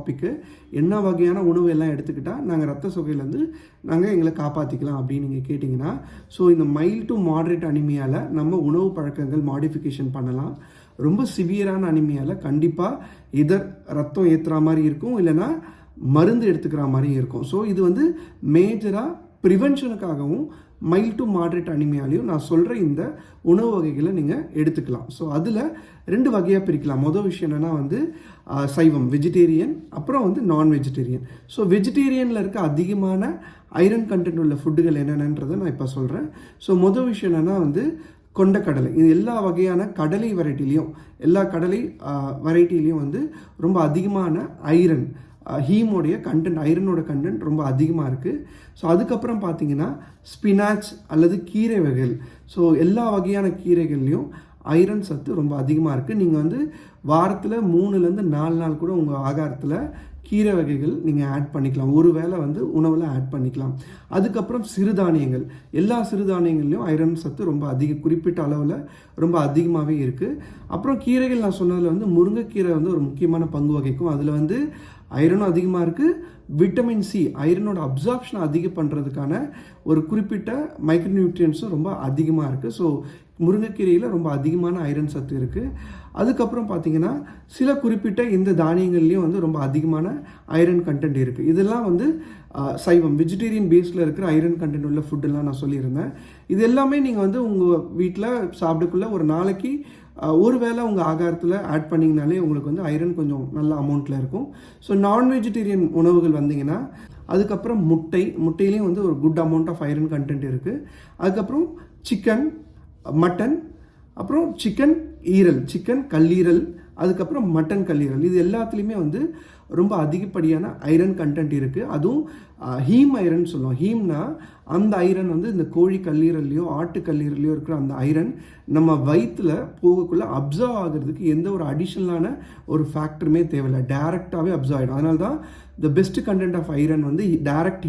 Topic என்ன வகையான உணவு எல்லாம் எடுத்துக்கிட்டால் நாங்கள் ரத்த சொகையிலேருந்து நாங்கள் எங்களை காப்பாற்றிக்கலாம் அப்படின்னு நீங்கள் கேட்டிங்கன்னா ஸோ இந்த மைல்டு டு மாடரேட் அனிமியாவில் நம்ம உணவு பழக்கங்கள் மாடிஃபிகேஷன் பண்ணலாம். ரொம்ப சிவியரான அனிமியாவில் கண்டிப்பாக இதர் ரத்தம் ஏற்றுற மாதிரி இருக்கும் இல்லைன்னா மருந்து எடுத்துக்கிற மாதிரியும் இருக்கும். ஸோ இது வந்து மேஜராக ப்ரிவென்ஷனுக்காகவும் மைல்ட் டு மாட்ரேட் அனிமியாலையும் நான் சொல்கிற இந்த உணவு வகைகளை நீங்கள் எடுத்துக்கலாம். ஸோ அதில் ரெண்டு வகையாக பிரிக்கலாம். மொதல் விஷயம் என்னென்னா வந்து சைவம் வெஜிடேரியன் அப்புறம் வந்து நான் வெஜிடேரியன் ஸோ வெஜிடேரியனில் இருக்க அதிகமான ஐரன் கண்டென்ட் உள்ள ஃபுட்டுகள் என்னென்னன்றதை நான் இப்போ சொல்கிறேன் ஸோ மொதல் விஷயம் என்னென்னா வந்து கொண்டக்கடலை. இது எல்லா வகையான கடலை வெரைட்டிலையும் எல்லா கடலை வெரைட்டிலையும் வந்து ரொம்ப அதிகமான ஐரன் ஹீமோடைய கண்டென்ட் ஐரனோட கண்டென்ட் ரொம்ப அதிகமாக இருக்குது ஸோ அதுக்கப்புறம் பார்த்தீங்கன்னா ஸ்பினாச் அல்லது கீரை வகைகள். ஸோ எல்லா வகையான கீரைகள்லேயும் ஐரன் சத்து ரொம்ப அதிகமாக இருக்குது நீங்கள் வந்து வாரத்தில் மூணுலேருந்து நாலு நாள் கூட உங்கள் ஆகாரத்தில் கீரை வகைகள் நீங்கள் ஆட் பண்ணிக்கலாம். ஒரு வேளை வந்து உணவில் ஆட் பண்ணிக்கலாம். அதுக்கப்புறம் சிறுதானியங்கள். எல்லா சிறுதானியங்கள்லையும் ஐரன் சத்து ரொம்ப அதிக குறிப்பிட்ட அளவில் ரொம்ப அதிகமாகவே இருக்குது அப்புறம் கீரைகள் நான் சொன்னதில் வந்து முருங்கைக்கீரை வந்து ஒரு முக்கியமான பங்கு வகிக்கும். அதில் வந்து ஐரனும் அதிகமாக இருக்குது விட்டமின் சி ஐரனோட அப்சார்ப்ஷனை அதிகம் பண்ணுறதுக்கான ஒரு குறிப்பிட்ட மைக்ரோநியூட்ரியன்ஸும் ரொம்ப அதிகமாக இருக்குது ஸோ முருங்கைக்கீரையில் ரொம்ப அதிகமான ஐரன் சத்து இருக்குது அதுக்கப்புறம் பார்த்தீங்கன்னா சில குறிப்பிட்ட இந்த தானியங்கள்லேயும் வந்து ரொம்ப அதிகமான ஐரன் கண்டென்ட் இருக்குது இதெல்லாம் வந்து சைவம். வெஜிடேரியன் பேஸில் இருக்கிற ஐரன் கண்டென்ட் உள்ள ஃபுட்டெல்லாம் நான் சொல்லியிருந்தேன். இது எல்லாமே நீங்கள் வந்து உங்கள் வீட்டில் சாப்பிடக்குள்ள ஒரு நாளைக்கு ஒருவேளை ஒரு வேளை உங்கள் ஆகாரத்தில் ஆட் பண்ணிங்கனாலே உங்களுக்கு வந்து ஐரன் கொஞ்சம் நல்ல அமௌண்ட்டில் இருக்கும். ஸோ நான் வெஜிடேரியன் உணவுகள் வந்தீங்கன்னா அதுக்கப்புறம் முட்டை முட்டையிலையும் வந்து ஒரு good amount of iron content இருக்குது அதுக்கப்புறம் சிக்கன் மட்டன் அப்புறம் சிக்கன் ஈரல் சிக்கன் கல்லீரல் அதுக்கப்புறம் மட்டன் கல்லீரல். இது எல்லாத்துலேயுமே வந்து ரொம்ப அதிகப்படியான ஐரன் கண்டென்ட் இருக்குது அதுவும் ஹீம் ஐரன் சொல்லுவோம். ஹீம்னா அந்த ஐரன் வந்து இந்த கோழி கல்லீரல்லையோ ஆட்டு கல்லீரல்லையோ இருக்கிற அந்த ஐரன் நம்ம வயிற்றில் போகக்குள்ளே அப்சர்வ் ஆகிறதுக்கு எந்த ஒரு அடிஷ்னலான ஒரு ஃபேக்டருமே தேவையில்லை. டேரெக்டாகவே அப்சர்வ் ஆகிடும் அதனால தான் the best content of iron வந்து டேரக்ட்